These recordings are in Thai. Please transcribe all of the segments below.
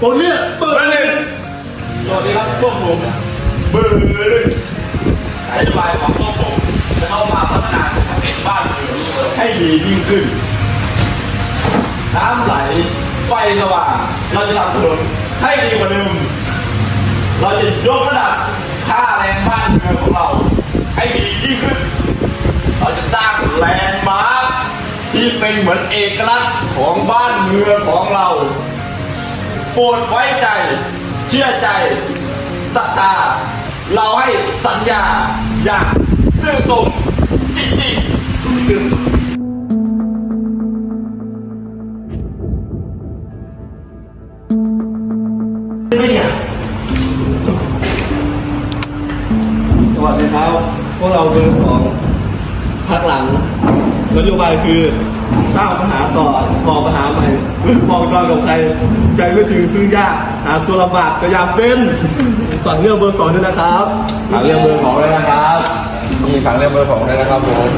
ผมเนี่ยเบอเบอร์ร์หนึ่งสวัสดีครับพวกผมเบอร์หนึ่งนโยบายของพวกผมจะเข้ามาพัฒนาเขตบ้านเมืองให้ดียิ่งขึ้น น้ำไหลไฟสว่างเราจะทำถนนให้ดีกว่าเดิมเราจะยกระดับค่าแรงบ้านเมืองของเรา ให้ดียิ่งขึ้น เราจะสร้างแลนด์มาร์คที่เป็นเหมือนเอกลักษณ์ของบ้านเมืองของเรา โปรดไว้ใจ เชื่อใจศรัทธาเราให้สัญญาอย่างซื่อตรงจริงๆสวัสดีครับ พวกเราเบอร์สองพักหลังนโยบายคือสร้างปัญหาต่อ ก่อปัญหาใหม่มองตอนกับใครใจไม่ถึงพึ่งยากหาตัวลำบากก็อยากเป็นฝากเรื่องเบอร์สองด้วยนะครับฝากเรื่องเบอร์สองด้วยนะครับมีฝากเรื่องเบอร์สองด้วยนะครับผม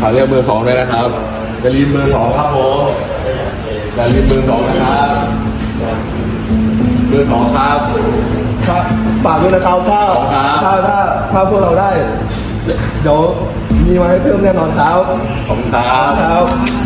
ฝากเรื่องเบอร์สองด้วยนะครับจะรีนเบอร์สองครับผมจะรีนเบอร์สองนะครับเบอร์สองครับครับฝากด้วยนะครับถ้าครับถ้าถ้าถ้าพวกเราได้เดี๋ยวมีมาให้เพิ่มแน่นอนครับ ขอบคุณครับ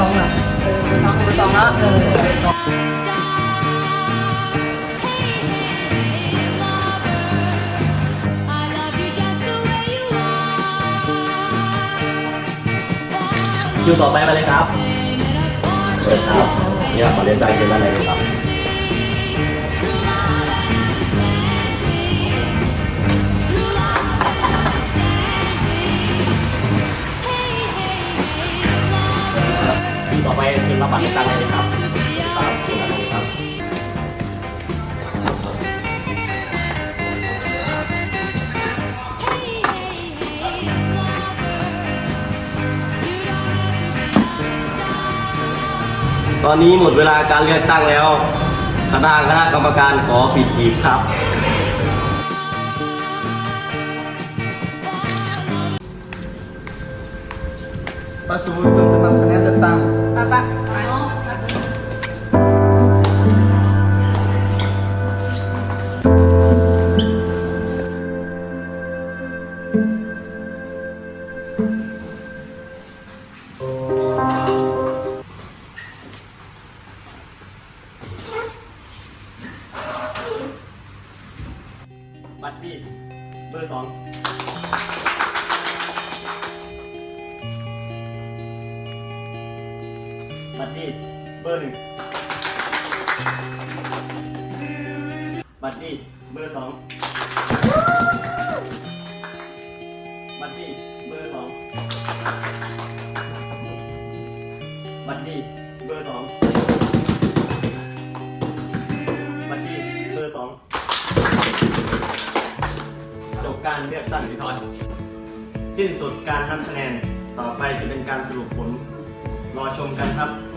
สองหลังเออเบอร์สองเบอร์สองแล้วเออยูต่อไปมาเลยครับเปิดครับเนี่ยขอเรียนใจเกมอะไรครับ รับบัตรเลือกตั้งได้เลยครับครับคุณอนุครับตอนนี้หมดเวลาการเลือกตั้งแล้วทางคณะกรรมการขอปิดหีบครับป้าซูเพิ่งจ บัตตี้เบอร์หนึ่งบัตตี้เบอร์สองบัตตี้เบอร์สองบัตตี้เบอร์สองบัตตี้เบอร์สองจบการเลือกตั้งพิทอนสิ้นสุดการนับคะแนนต่อไปจะเป็นการสรุปผล รอชมกันครับ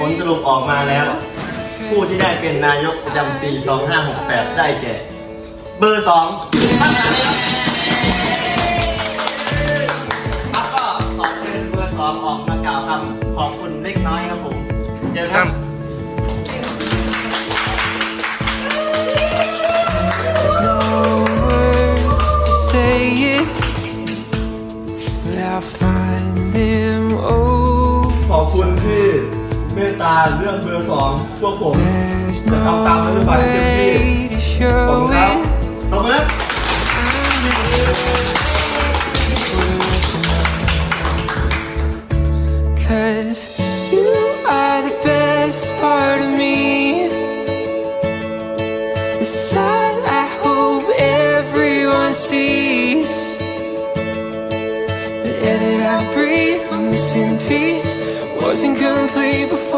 ผลสรุปออกมาแล้ว ผู้ที่ได้เป็นนายกประจำปี 2568 ได้แก่ เบอร์สองท่านนายกครับก็ขอเชิญเบอร์สองออกมากล่าวคำขอบคุณเล็กน้อยครับผมเชิญครับ I i n d them. Oh. คุณที่เมตตาเรื่องเบอร์สองพวกผม there's จะทำตามนโย no บายเต็มที่ way to ขอบคุณ show ครับ it. ตบมือ Cause you are the best part of me. The side I hope everyone sees. The air that I breathe, I'm missing piece. wasn't complete before.